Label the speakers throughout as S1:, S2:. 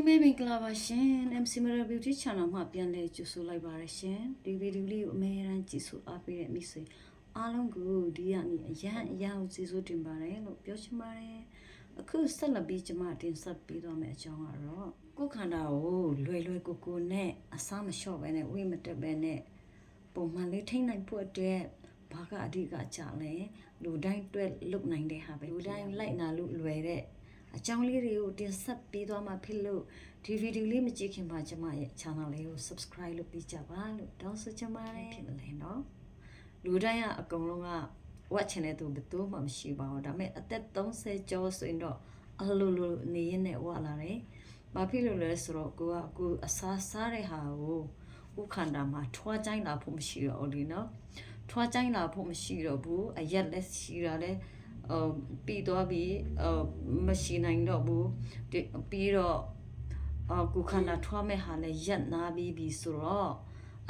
S1: လုံးပဲမင်္ဂလာပါရှင် MC Mirror Beauty Channel မှာပြန်လည်ကြိုဆိုလိုက်ပါရရှင်ဒီဗီဒီယိုလေးကိုအမေရန်ကြည့်ဆိုအားပေးတဲ့မိတ်ဆွေအားလုံးကိုဒီကနေ့အရန်အရန်ကိုကျေးဇူးတင်ပါတယ်လို့ပြောချင်ပါတယ်အခုဆက်လက်ပြီးကျွန်မတင်ဆက်ပေးသွားမယ့်အကြောင်းကတော့ကိုယ်ခန္ဓာကိုလွယ်လွယ်ကူကူနဲ့အစားမလျှော့ပဲနဲ့ဝိမတက်ပဲနဲ့ပုံမှန်လေးထိန်းနိုင်ဖို့အတွက်ဘာကအဓိကကြလဲလူတိုင်းတွက်လုတ်နိုင်တဲ့ဟာပဲလူတိုင်းလိုက်နာလို့လွယ်တဲ့ အကြောင်းလေးတွေကိုတင်ဆက်ပေးသွားမှာဖြစ်လို့ဒီဗီဒီယိုလေးမကြည့်ခင်မှာကျမရဲ့ channel လေးကို subscribe လုပ်ပေးကြပါလို့တောင်းဆိုချင်ပါတယ်ဖြစ်မလဲနော်လူတိုင်းကအကုန်လုံးက watch နေတဲ့သူဘယ်သူမှမရှိပါဘူးဒါပေမဲ့အသက်30ကျော်ဆိုရင်တော့အလိုလိုနေရင်းနဲ့ဝလာတယ်ဘာဖြစ်လို့လဲဆိုတော့ကိုကကိုအစားစားတဲ့ဟာကိုဥခန္ဓာမှာထွားကြိုင်းလာဖို့မရှိတော့ဘူးလीနော်ထွားကြိုင်းလာဖို့မရှိတော့ဘူးအရက်လက်ရှိတာလဲအ ပြီးတော့ပြီးအမရှိနိုင်တော့ဘူးဒီပြီးတော့အကုခန္ဓာထွားမဲ့ဟာလည်းရက်နာပြီးပြီဆိုတော့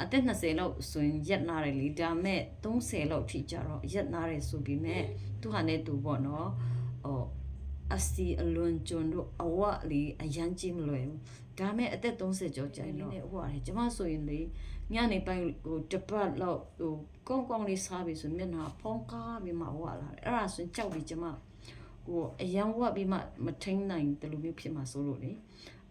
S1: အသက်20လောက်ဆိုရင်ရက်နာတယ်လीဒါမဲ့30လောက်ထိကြတော့ရက်နာတယ်ဆိုပြီးမဲ့သူဟာနဲ့သူပေါ့နော်ဟိုအစီအလွန်ကျွန်းတို့အဝလီအရန်ကြီးမလွယ်ဘူးဒါမဲ့အသက်30ကျော်ကျရင်တော့ဟိုရတယ်ကျမဆိုရင်လေ ညနေပိုင်းဟိုတပတ်လောက်ဟိုကောင်းကောင်းလေးစားပြီဆိုမျက်နှာဖုံးကားပြီးမှဝလာတယ်အဲ့ဒါဆိုရင်ကြောက်ပြီးကျမဟိုအရန်ဝတ်ပြီးမှမထိန်နိုင်တယ်လို့မျိုးဖြစ်မှာဆိုလို့လေ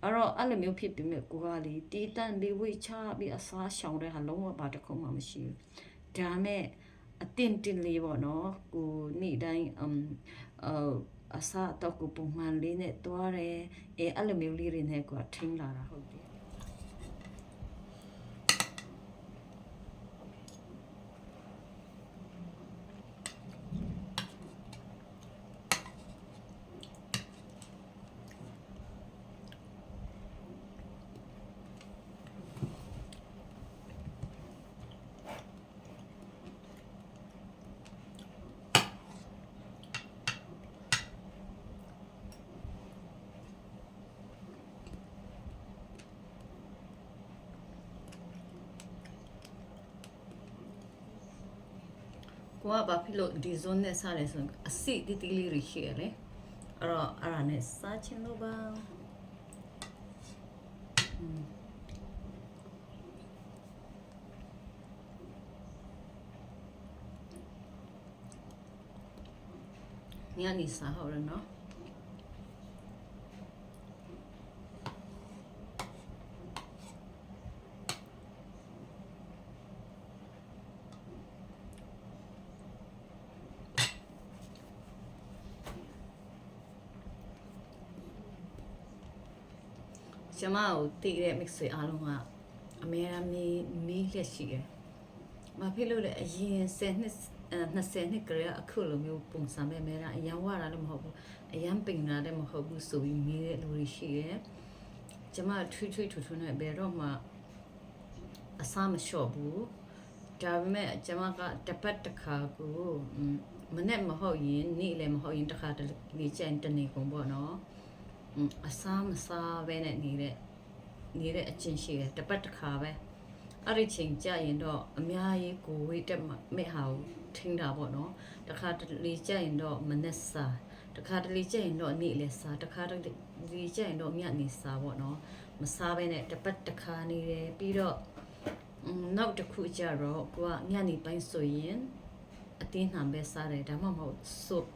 S1: အဲ့တော့အဲ့လိုမျိုးဖြစ်ပြီးမြကိုကလေတီးတန့်ပြီးဝိချပြီးအစားရှောင်တဲ့ဟာလုံးဝဘာတစ်ခုမှမရှိဘူးဒါမဲ့အတင်းတင်းလေးပေါ့နော်ကိုနေ့တိုင်းအမ်အအစားတော့ကိုပုံမှန်လေးနဲ့တွားတယ်အဲအဲ့လိုမျိုးလေးတွေနဲ့ကိုထိန်းလာတာဟုတ်တယ် ကိုကဘာဖြစ်လို့ဒီ zone နဲ့စားလဲဆိုရင်အစစ်တီးတီးလေးတွေရှိရလေအဲ့တော့အဲ့ဒါနဲ့စားချင်လို့ပါอืมညနေစားဟောရနော် ကျမကိုတည်တဲ့ mix တွေအားလုံးကအမေရမီမီးလက်ရှိတယ်။မဖြစ်လို့လေအရင်10နှစ်20နှစ်ကလေးအခုလိုမျိုးပုံစံမဲ့မဲတာအရန်ဝတာလည်းမဟုတ်ဘူးအရန်ပိန်တာလည်းမဟုတ်ဘူးဆိုပြီးမီးတဲ့လူတွေရှိတယ်။ကျမထွေးထွေးထူထူနဲ့ဘယ်တော့မှအစားမလျှော့ဘူး။ဒါပေမဲ့ကျမကတပတ်တစ်ခါကိုမနဲ့မဟုတ်ရင်နေ့လည်းမဟုတ်ရင်တစ်ခါတလေကျရင်တနေ့ကုန်ပေါ့နော်။ အစားမစားပဲနဲ့နေတဲ့နေတဲ့အချင်းရှိတယ်တပတ်တစ်ခါပဲအဲ့ဒီချိန်ကြရင်တော့အများကြီးကိုဝေးတက်မဲ့ဟာကိုထင်းတာပေါ့နော်တခါတလေကြရင်တော့မနက်စားတခါတလေကြရင်တော့နေ့လည်းစားတခါတလေကြရင်တော့ညနေစားပေါ့နော်မစားပဲနဲ့တပတ်တစ်ခါနေတယ်ပြီးတော့နောက်တစ်ခုကြတော့ကိုကညနေပိုင်းဆိုရင်အတင်းနှံပဲစားတယ်ဒါမှမဟုတ် soup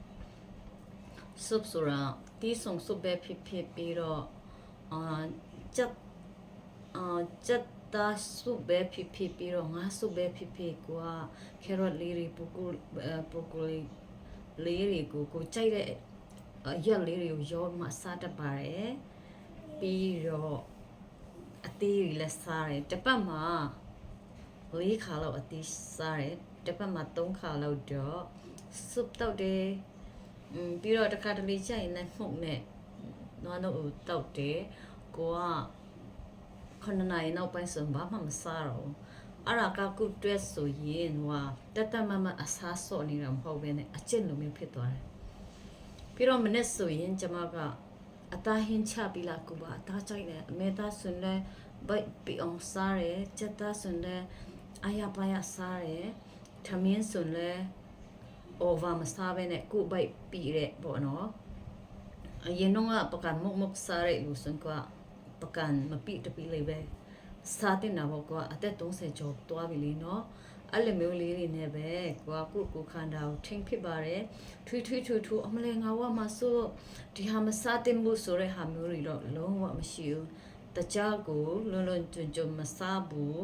S1: soup ဆိုတာတီးဆုံ soup ပဲဖြစ်ဖြစ်ပြီးတော့အာချက်အာချက်တာ soup ပဲဖြစ်ဖြစ်ပြီးတော့ငါ soup ပဲဖြစ်ဖြစ်ကိုက carrot လေးတွေပိုကိုပိုကိုလေးလေးတွေကိုကိုကြိုက်တဲ့ရက်လေးတွေကိုရောမှစားတတ်ပါတယ်ပြီးတော့အသေးတွေလည်းစားတယ်တစ်ပတ်မှာ၄ခါလောက်အသေးစားတယ်တစ်ပတ်မှာ၃ခါလောက်တော့ soup တောက်တယ် อืมပြီးတော့တစ်ခါတလေကြရင်လည်းမှုန့်နဲ့နွားတို့တောက်တယ်ကိုကခဏနိုင်နောက်ပိုင်းဆိုဘာမှမစားတော့ဘူးအဲ့ဒါကကုတွဲဆိုရင်ဟိုတတမမအစားစော့နေတာမဟုတ်ဘဲနဲ့အကျင့်လိုမျိုးဖြစ်သွားတယ်ပြီးတော့မနေ့ဆိုရင်ကျမကအသားဟင်းချပြီးလာကူပါအသားကြိုက်တယ်အမေသားဆွန်လဲဘိုက်ပီအောင်စားတယ်ချက်သားဆွန်လဲအာရပါရစားတယ်ထမင်းဆွန်လဲ over မစားဘဲနဲ့ကိုယ်ပိုက်ပြီးတဲ့ပေါ့နော်အရင်တော့ကပကံမုတ်မုတ်စားရလို့စံကပပကန်မပိတပိလေးပဲစားတင်တာပေါ့ကွာအသက်30ကျော်သွားပြီလေနော်အဲ့လိုမျိုးလေးတွေနဲ့ပဲကွာကုကုခန္ဓာကိုထိမ့်ဖြစ်ပါတယ်ထွေးထွေးထွေးထွေးအမလဲငါဝမဆိုးဒီဟာမစားတင်ဘူးဆိုတဲ့ဟာမျိုးတွေတော့လုံးဝမရှိဘူးတကြားကိုလွန်လွန်ကျွံ့ကျွံ့မစားဘူး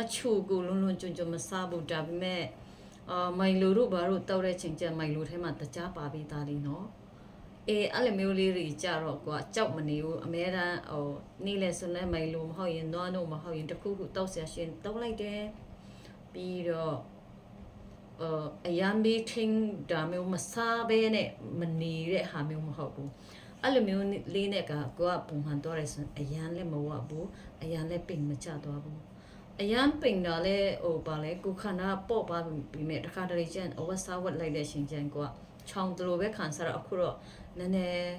S1: အချိုကိုလွန်လွန်ကျွံ့ကျွံ့မစားဘူးဒါပေမဲ့ အာမိုင်လိုတို့ဘာတို့တောက်တဲ့ချိန်ကျမိုင်လိုထဲမှာတကြားပါပြီးသားလीနော်အေးအဲ့လိုမျိုးလေးတွေကြတော့ကွာကြောက်မနေဘူးအမဲတမ်းဟိုနေ့လဲဆိုလဲမိုင်လို့မဟုတ်ရင်နွားတို့မဟုတ်ရင်တခုခုတောက်ဆရာရှင်တောက်လိုက်တယ်ပြီးတော့အအယမ်းဘေးထင်းဒါမျိုးမစားဘဲနဲ့မနေတဲ့ဟာမျိုးမဟုတ်ဘူးအဲ့လိုမျိုးလေးနဲ့ကကိုကပုံမှန်တော့ရဲဆိုအယမ်းလည်းမဝဘူးအယမ်းလည်းပိန်မချသွားဘူး အယမ်းပိန်တော့လဲဟိုပါလဲကိုခန္ဓာပေါ့ပါပြီးမြဲတခါတလေကျန်အဝတ်စားဝတ်လိုက်တဲ့ရှင်ကျန်ကိုကချောင်းတလိုပဲခံစားရအခုတော့နည်းနည်း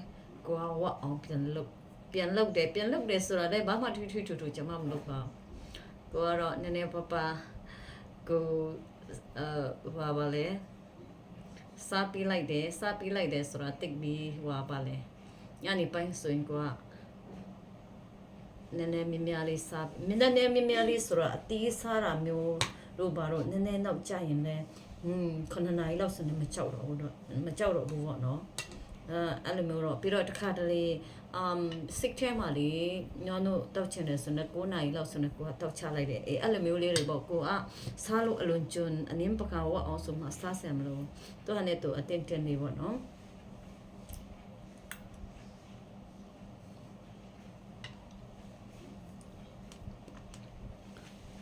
S1: ကိုကဝတ်အောင်ပြန်လုပ်ပြန်လုပ်တယ်ပြန်လုပ်တယ်ဆိုတော့လည်းဘာမှထွေးထွေးထူထူကျွန်မမလုပ်ပါဘူးကိုကတော့နည်းနည်းပပကိုအဲဟိုပါလေစားပြီးလိုက်တယ်စားပြီးလိုက်တယ်ဆိုတော့တိတ်ပြီးဟိုပါလေညနေပိုင်းဆိုရင်ကိုက နည်းနည်းမြများလေးစားနည်းနည်းမြများလေးဆိုတော့အတီးစားတာမျိုးတို့ဘာလို့နည်းနည်းတော့ကြာရင်လည်းอืมခုနှစ်နာရီလောက်ဆိုနေမကြောက်တော့ဘူးတော့မကြောက်တော့ဘူးပေါ့နော်အဲအဲ့လိုမျိုးတော့ပြီးတော့တစ်ခါတလေ um 6ထဲမှာလေညောင်းတို့တောက်ချင်တယ်ဆိုတော့9နာရီလောက်ဆိုတော့ကိုကတောက်ချလိုက်တယ်အေးအဲ့လိုမျိုးလေးတွေပေါ့ကိုကစားလို့အလွန်ကျွန်းအနည်းပကဝတ်အောင်ဆိုမှစားဆံမလို့သူကလည်းသူအတင်းတင်းနေပေါ့နော်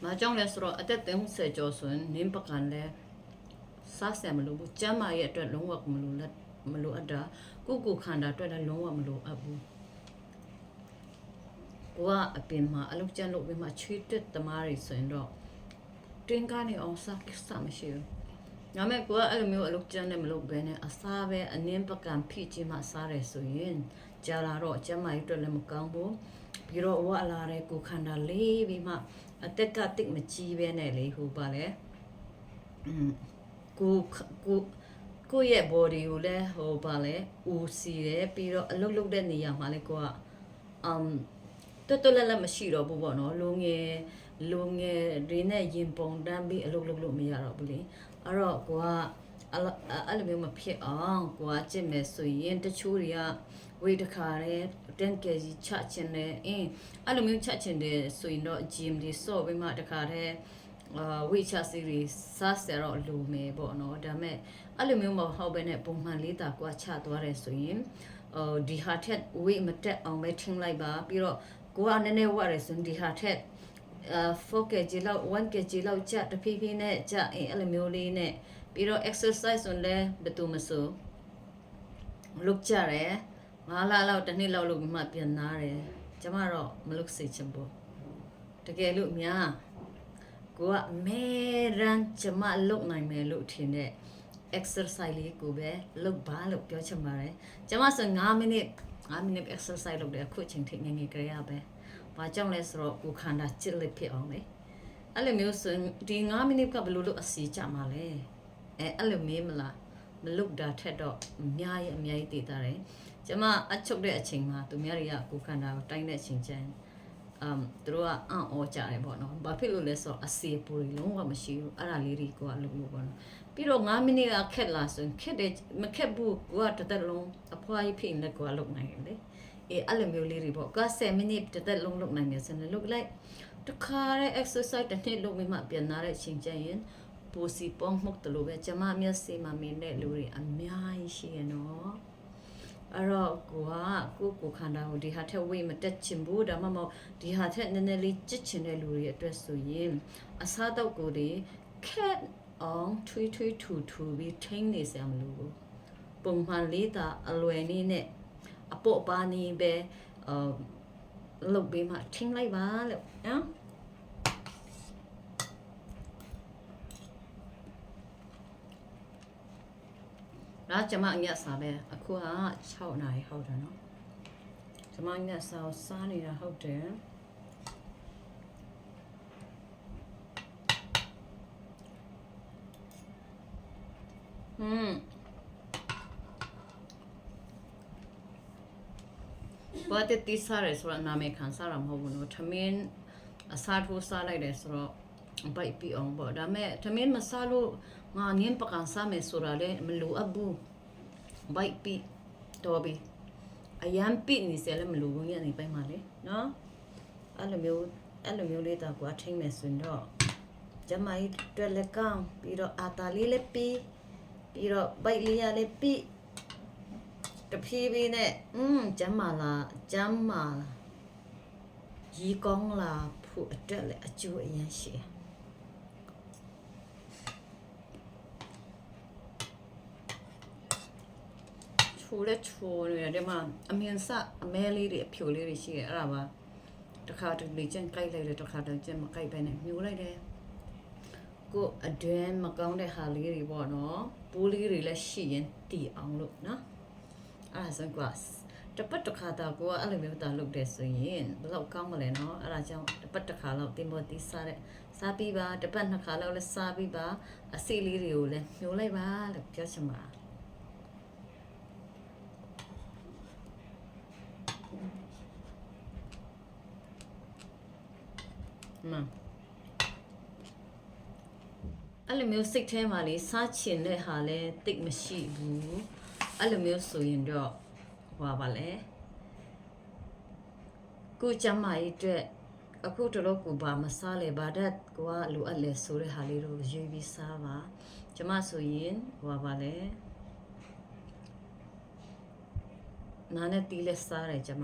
S1: မကြောင့်လဲဆိုတော့အသက်30ကျော်ဆိုရင်နင်းပကန်လဲစားဆံမလို့ဘူးကျမ်းမာရဲ့အတွက်လုံးဝမလို့လက်မလိုအပ်တာကိုကိုခန္ဓာအတွက်လည်းလုံးဝမလိုအပ်ဘူးကိုကအပင်မှာအလုပ်ကျန်းလုပ်ပြီးမှချွေးတက်သမားတွေဆိုရင်တော့တွင်းကားနေအောင်စားကိစ္စမရှိဘူး။ညာမဲ့ကိုကအဲ့လိုမျိုးအလုပ်ကျန်းနဲ့မလုပ်ဘဲနဲ့အစားပဲအနင်းပကံဖိချင်မှစားတယ်ဆိုရင်ကြာလာတော့ကျမကြီးအတွက်လည်းမကောင်းဘူး။ပြီးတော့ဝအလာတဲ့ကိုခန္ဓာလေးပြီးမှ အသက်ကတိတ်မကြီးပဲနဲ့လေဟိုပါလေ။อืมကိုကိုကိုယ့်ရဲ့ body ကိုလည်းဟိုပါလဲဦးစီတယ်ပြီးတော့အလုတ်လုတ်တဲ့နေရာမှာလည်းကိုကအမ်တွတ်တွတ်လက်လက်မရှိတော့ဘူးပေါ့နော်လုံငယ်လုံငယ်တွေနဲ့ရင်ပုံတန်းပြီးအလုတ်လုတ်လို့မရတော့ဘူးလေအဲ့တော့ကိုကအဲ့အဲ့လိုမျိုးမဖြစ်အောင်ကိုကကြည့်မယ်ဆိုရင်တချို့တွေကဝေးတခါတဲ့ 10 kg ချချင်တယ်အင်းအဲ့လိုမျိုးချချင်တယ်ဆိုရင်တော့ gym တွေစော့ပြီးမှတခါတဲ့အာဝိချစီရီစားစတော့လူမယ်ပေါ့နော်ဒါမဲ့အဲ့လိုမျိုးမဟုတ်ဘဲနဲ့ပုံမှန်လေးတာကွာချသွားတယ်ဆိုရင်အော်ဒီဟာထက်ဝိမတက်အောင်ပဲထင်းလိုက်ပါပြီးတော့ကိုကနည်းနည်းဝရတယ်ဆိုရင်ဒီဟာထက်အာ 4kg လောက် 1kg လောက်ကြတဖြည်းဖြည်းနဲ့ကြအဲ့အဲ့လိုမျိုးလေးနဲ့ပြီးတော့ exercise ဆိုလည်းဘယ်သူမဆိုလုပ်ကြတယ် ငါးလလောက်တစ်နှစ်လောက်လုပ်ပြီးမှပြန်နာတယ်ကျမတော့မလုပ်စေချင်ဘူးတကယ်လို့များကိုကအမဲရန်ကျမလုပ်နိုင်မယ်လို့ထင်တဲ့ exercise လေးကိုပဲလုပ်ပါလို့ပြောချင်ပါတယ်ကျမဆို9မိနစ်9မိနစ် exercise လုပ်တယ်အခုချိန်ထိငငယ်ကြရပဲဘာကြောင့်လဲဆိုတော့ကိုခန္ဓာချစ်လက်ဖြစ်အောင်လေအဲ့လိုမျိုးဆိုဒီ9မိနစ်ကဘယ်လိုလုပ်အစီကြမှာလဲအဲအဲ့လိုမေးမလားမလုပ်တာထက်တော့အများကြီးအများကြီးတည်တာတယ် ကျမအချုပ်တဲ့အချိန်မှာသူများတွေကကိုခန္ဓာကိုတိုင်းတဲ့အချိန်ကျရင်အမ်သူတို့ကအံ့ဩကြတယ်ပေါ့နော်ဘာဖြစ်လို့လဲဆိုတော့အစီပူတွေလုံးဝမရှိဘူးအဲ့ဒါလေးတွေကိုကလုပ်လို့ပေါ့နော်ပြီးတော့9မိနစ်ကခက်လာဆိုရင်ခက်တယ်မခက်ဘူးကိုကတစ်သက်လုံးအဖွားကြီးဖိနေကိုကလုပ်နိုင်တယ်လေအေးအဲ့လိုမျိုးလေးတွေပေါ့က10မိနစ်တစ်သက်လုံးလုပ်နိုင်တယ်ဆိုရင်လုပ်လိုက်တခါတဲ့ exercise တစ်နှစ်လုပ်ပြီးမှပြန်လာတဲ့အချိန်ကျရင်ပူစီပေါင်းမှုတ်တယ်လို့ပဲကျမမျက်စိမှာမြင်တဲ့လူတွေအများကြီးရှိရနော် အဲ့တော့ကိုကကိုကိုခန္ဓာကိုဒီဟာထက်ဝေးမတက်ချင်ဘူးဒါမှမဟုတ်ဒီဟာထက်နည်းနည်းလေးကြစ်ချင်တဲ့လူတွေအတွက်ဆိုရင်အစားတော့ကိုတွေခက်အောင်ထွေးထွေးထူထူပြီးထိန်းနေစရာမလိုဘူးပုံမှန်လေးသာအလွယ်နည်းနဲ့အပေါ့ပါနေပဲအာလုပ်ပေးမှထိန်းလိုက်ပါလို့နော် ဒါကျမအညက်စားပဲအခုက6နာရီဟုတ်တယ်နော်ကျမအညက်စားစားနေတာဟုတ်တယ်อืมပကိုကတတိစားရဲဆိုတော့နာမည်ခံစားရမဟုတ်ဘူးနော်ထမင်းအစားထိုးစားလိုက်တယ်ဆိုတော့ ဘိုက်ပြီးအောင်ပေါ့ဒါမဲ့ထမင်းမစားလို့ငါငင်းပကန်စားမယ်ဆိုတာလည်းမလိုအပ်ဘူးဘိုက်ပြီးတော်ပြီအရန်ပိနေစရာလည်းမလိုဘူးညနေပိုင်းမှာလေနော်အဲ့လိုမျိုးအဲ့လိုမျိုးလေးတော့ကိုအထိမ့်မယ်ဆိုရင်တော့ကျမကြီးတွေ့လက်ကောင်းပြီးတော့အာတာလေးလည်းပြီးပြီးတော့ဘိုက်လေးရလည်းပြီးတဖြည်းဖြည်းနဲ့อืมကျမ်းမာလားကျမ်းမာလားရီကောင်းလားဖို့အတွက်လည်းအကျိုးအရင်ရှိတယ် ချိုးလဲချိုးနေတယ်ဒီမှာအမြင်စအမဲလေးတွေအဖြူလေးတွေရှိတယ်အဲ့ဒါပါတစ်ခါတလေကျန်ကြိုက်လိုက်တယ်တစ်ခါတလေကျန်မကြိုက်ပဲနဲ့မျိုးလိုက်တယ်ကိုအတွင်းမကောင်းတဲ့ဟာလေးတွေပေါ့နော်ပိုးလေးတွေလည်းရှိရင်တည်အောင်လို့နော်အဲ့ဒါဆိုကွာတပတ်တစ်ခါတော့ကိုကအဲ့လိုမျိုးတာလုပ်တယ်ဆိုရင်ဘယ်လောက်ကောင်းမလဲနော်အဲ့ဒါကြောင့်တပတ်တစ်ခါလောက်တင်ပေါ်တီးစားတဲ့စားပြီးပါတပတ်နှစ်ခါလောက်လည်းစားပြီးပါအစီလေးတွေကိုလည်းညှိုးလိုက်ပါလို့ပြောချင်ပါ မမ်အဲ့လိုမျိုးစိတ်ထဲမှာလေစားချင်တဲ့ဟာလဲတိတ်မရှိဘူးအဲ့လိုမျိုးဆိုရင်တော့ဟွာပါလေကိုကျမ်းမာရေးအတွက်အခုတလို့ကိုဘာမစားလဲဘာဒတ်ကိုကလိုအပ်လဲဆိုတဲ့ဟာလေးတို့ရွေးပြီးစားပါကျမဆိုရင်ဟွာပါလေနာနဲ့တီးလဲစားတယ်ကျမ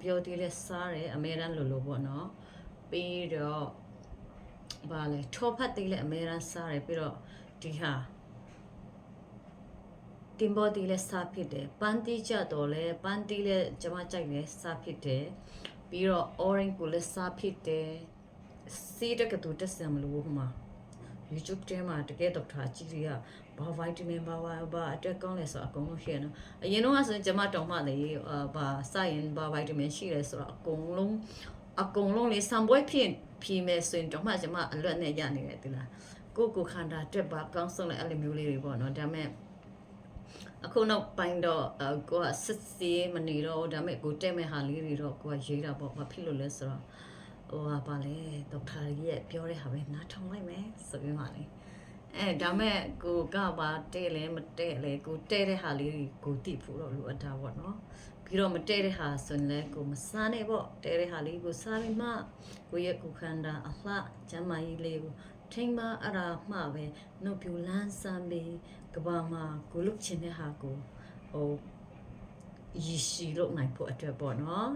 S1: ပြောတီးလဲစားတယ်အမေရန်လိုလိုပေါ့နော် ပြီးတော့ဘာလဲထောဖတ်သေးလဲအမဲရန်စားတယ်ပြီးတော့ဒီဟာတင်ဘော်တီလဲစားဖြစ်တယ်ပန်းတီကြတော့လဲပန်းတီလဲကျွန်မကြိုက်လဲစားဖြစ်တယ်ပြီးတော့ orange ကိုလဲစားဖြစ်တယ်စီးတကတူတက်စံမလို့ဟိုမှာ YouTube ထဲမှာတကယ်ဒေါက်တာကြီးတွေကဘာဗိုက်တာမင်ဘာဘာဘာအတွက်ကောင်းလဲဆိုတော့အကုန်လုံးရှင်းနော်အရင်တော့ဆိုရင်ကျွန်မတောင်မှလေအာဘာစရင်ဘာဗိုက်တာမင်ရှိလဲဆိုတော့အကုန်လုံး အကုန်လုံးလေစံပွဲဖြစ်ဖြီးမယ်ဆိုရင်တော့မှကျွန်မအလွတ်နဲ့ရနေတယ်ဒီလားကိုကိုခန္ဓာတက်ပါကောင်းဆုံးလဲအဲ့လိုမျိုးလေးတွေပေါ့နော်ဒါမဲ့အခုနောက်ပိုင်းတော့အကိုကစစ်စီမနေတော့ဒါမဲ့ကိုတက်မဲ့ဟာလေးတွေတော့ကိုကရေးတာပေါ့ဘာဖြစ်လို့လဲဆိုတော့ဟိုဟာပါလေဒေါက်တာကြီးရဲ့ပြောတဲ့ဟာပဲနားထောင်လိုက်မယ်ဆိုပြီးမှလေအဲဒါမဲ့ကိုကပါတဲ့လဲမတဲ့လဲကိုတဲ့တဲ့ဟာလေးကိုတိဖို့တော့လိုအပ်တာပေါ့နော် ပြီးတော့မတဲ့တဲ့ဟာဆိုရင်လဲကိုမစားနဲ့ပေါ့တဲ့တဲ့ဟာလေးကိုစားပြီးမှကိုရဲ့ကိုခန္ဓာအလှကျမ်းမာရေးလေးကိုထိမ့်မအရာမှပဲနှုတ်ပြူလန်းစမ်းပြီးကဘာမှာကိုလုချင်တဲ့ဟာကိုဟိုရရှိလို့နိုင်ဖို့အတွက်ပေါ့နော်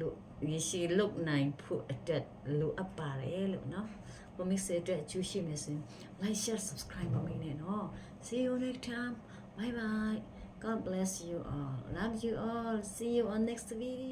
S1: လို့ရရှိလို့နိုင်ဖို့အတွက်လိုအပ်ပါတယ်လို့နော်ဘမစ်စေအတွက်ကျူးရှိမယ်ဆိုရင် like share subscribe မမေ့နဲ့နော် see you next time bye bye god bless you all. Love you all. See you on next video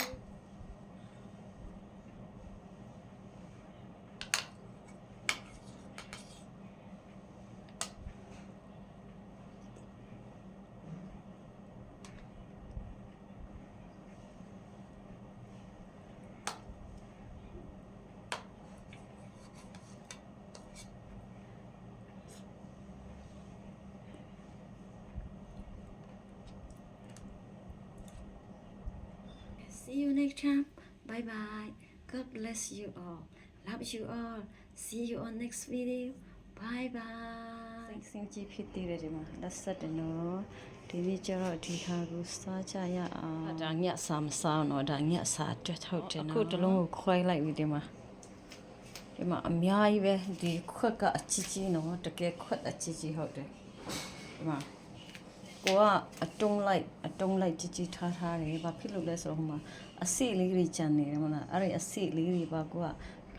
S1: See you next time. Bye bye. God bless you all. Love you all. See you on next video. Bye bye. စိတ်စင်ကြည့်ဖြစ်သေးတယ်ဒီမှာလက်ဆက်တယ်နော်ဒီနေ့ကျတော့ဒီဟာကိုစားကြရအောင်ဒါညက်စားမစားတော့ဒါညက်စားအတွက်ထုတ်တယ်နော်အခုတလုံးကိုခွဲလိုက်ပြီဒီမှာဒီမှာအများကြီးပဲဒီခွက်ကအချီချီနော်တကယ်ခွက်အချီချီဟုတ်တယ်ဒီမှာ ကိုကအတုံးလိုက်အတုံးလိုက်ကြည်ကြည်ထားထားတယ်ဘာဖြစ်လို့လဲဆိုတော့ဟိုမှာအစိလေးတွေကြံနေတယ်မလားအဲ့ဒီအစိလေးတွေပါကိုက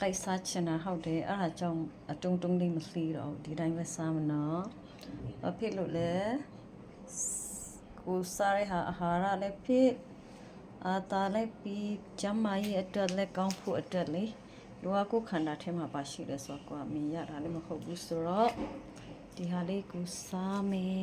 S1: ကိုက်စားချင်တာဟုတ်တယ်အဲ့ဒါကြောင့်အတုံးတုံးလေးမလှီးတော့ဘူးဒီတိုင်းပဲစားမနော်ဘာဖြစ်လို့လဲကိုစားရဟာအာဟာရလည်းဖြစ်အာတာလည်းပြီးကျန်းမာရေးအတွက်လည်းကောင်းဖို့အတွက်လေလူကကိုယ်ခန္ဓာထဲမှာပါရှိတယ်ဆိုတော့ကိုကမြင်ရတာလည်းမဟုတ်ဘူးဆိုတော့ဒီဟာလေးကိုစားမယ်